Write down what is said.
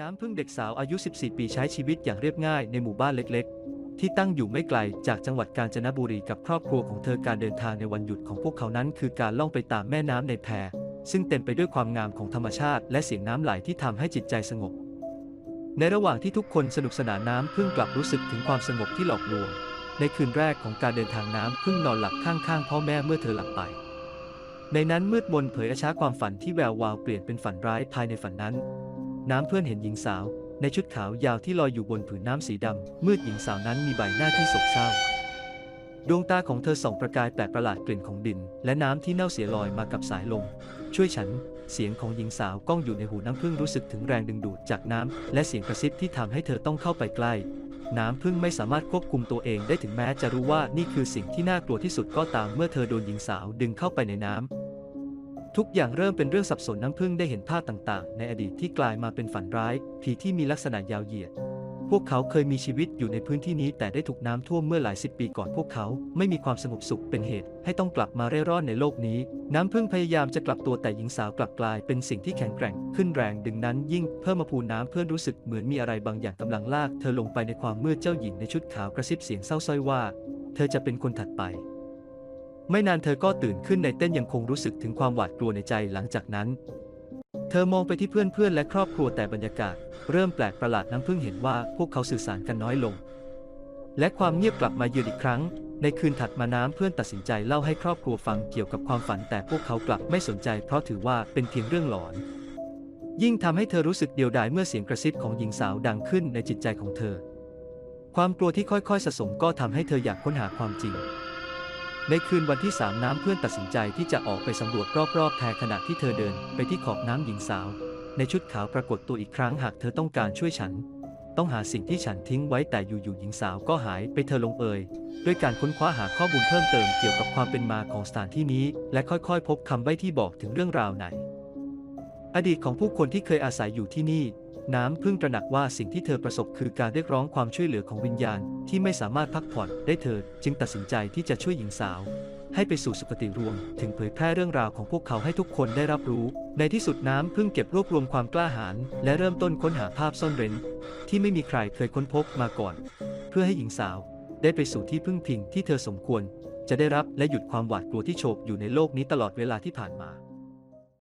น้ำพึ่งเด็กสาวอายุ 14 ปีใช้ชีวิตอย่างเรียบง่ายในหมู่บ้านเล็กๆ ที่ตั้งอยู่ไม่ไกลจากจังหวัดกาญจนบุรีกับครอบครัวของเธอการเดินทางในวันหยุดของพวกเขานั้นคือการล่องไปตามแม่น้ำในแพซึ่งเต็มไปด้วยความงามของธรรมชาติ และเสียงน้ำไหลที่ทำให้จิตใจสงบ ในระหว่างที่ทุกคนสนุกสนานน้ำพึ่งกลับรู้สึกถึงความสงบที่หลอกลวง ในคืนแรกของการเดินทางน้ำพึ่งนอนหลับข้างๆพ่อแม่เมื่อเธอหลับไปในนั้นมืดมนเผยอช้าความฝันที่แวววาวเปลี่ยนเป็นฝันร้ายภายในฝันนั้น น้ำเพื่อนเห็นหญิงสาว ในชุดขาวยาวที่ลอยอยู่บนผืนน้ำสีดำมืดหญิงสาวนั้นมีใบหน้าที่โศกเศร้า ดวงตาของเธอส่องประกายแปลกประหลาดกลิ่นของดิน และน้ำที่เน่าเสียลอยมากับสายลม ช่วยฉัน เสียงของหญิงสาวก้องอยู่ในหูน้ำพึ่งรู้สึกถึงแรงดึงดูดจากน้ำและเสียงกระซิบที่ทำให้เธอต้องเข้าไปใกล้น้ำพึ่งไม่สามารถควบคุมตัวเองได้ถึงแม้จะรู้ว่านี่คือสิ่งที่น่ากลัวที่สุดก็ตามเมื่อเธอโดนหญิงสาวดึงเข้าไปในน้ำ ทุกอย่างเริ่มเป็นเรื่องสับสนน้ำพึ่งได้เห็นภาพต่างๆ ในอดีตที่กลายมาเป็นฝันร้ายผีที่มีลักษณะยาวเหยียด พวกเขาเคยมีชีวิตอยู่ในพื้นที่นี้แต่ได้ถูกน้ำท่วมเมื่อหลายสิบปีก่อนพวกเขาไม่มีความสงบสุขเป็นเหตุ ให้ต้องกลับมาเร่ร่อนในโลกนี้ น้ำพึ่งพยายามจะกลับตัวแต่หญิงสาวกลับกลายเป็นสิ่งที่แข็งแกร่ง ขึ้นแรงดึงนั้นยิ่งเพิ่มมาพูน้ำเพื่อนรู้สึกเหมือนมีอะไรบางอย่างกำลังลาก เธอลงไปในความมืดเจ้าหญิงในชุดขาวกระซิบเสียงเศร้าส้อยว่า เธอจะเป็นคนถัดไป ไม่นานเธอก็ตื่นขึ้นในเต้นยังคงรู้สึกถึงความหวาดกลัวในใจหลังจากนั้น เธอมองไปที่เพื่อนๆและครอบครัวแต่บรรยากาศ เริ่มแปลกประหลาดน้ำพึ่งเห็นว่าพวกเขาสื่อสารกันน้อยลง และความเงียบกลับมาเยือนอีกครั้ง ในคืนถัดมาน้ำเพื่อนตัดสินใจเล่าให้ครอบครัวฟังเกี่ยวกับความฝันแต่พวกเขากลับไม่สนใจเพราะถือว่าเป็นเพียงเรื่องหลอน ยิ่งทำให้เธอรู้สึกเดียวดายเมื่อเสียงกระซิบของหญิงสาวดังขึ้นในจิตใจของเธอ ความกลัวที่ค่อยๆสะสมก็ทำให้เธออยากค้นหาความจริง ในคืนวันที่สามน้ำเพื่อนตัดสินใจที่จะออกไปสำรวจรอบๆแพขณะที่เธอเดินไปที่ขอบน้ำหญิงสาว ในชุดขาวปรากฏตัวอีกครั้งหากเธอต้องการช่วยฉัน ต้องหาสิ่งที่ฉันทิ้งไว้แต่อยู่ๆหญิงสาวก็หายไปเธอลงเอยด้วยการค้นคว้าหาข้อมูลเพิ่มเติมเกี่ยวกับความเป็นมาของสถานที่นี้ และค่อยๆ พบคำใบ้ที่บอกถึงเรื่องราวไหน อดีตของผู้คนที่เคยอาศัยอยู่ที่นี่ น้ำพึ่งตระหนักว่าสิ่งที่เธอประสบคือการเรียกร้องความช่วยเหลือของวิญญาณที่ไม่สามารถพักผ่อนได้เธอจึงตัดสินใจที่จะช่วยหญิงสาว ให้ไปสู่สุคติรวม ถึงเผยแพร่เรื่องราวของพวกเขาให้ทุกคนได้รับรู้ ในที่สุดน้ำพึ่งเก็บรวบรวมความกล้าหาญและเริ่มต้นค้นหาภาพซ่อนเร้น ที่ไม่มีใครเคยค้นพบมาก่อน เพื่อให้หญิงสาวได้ไปสู่ที่พึ่งพิงที่เธอสมควร จะได้รับและหยุดความหวาดกลัวที่โฉบอยู่ในโลกนี้ตลอดเวลาที่ผ่านมา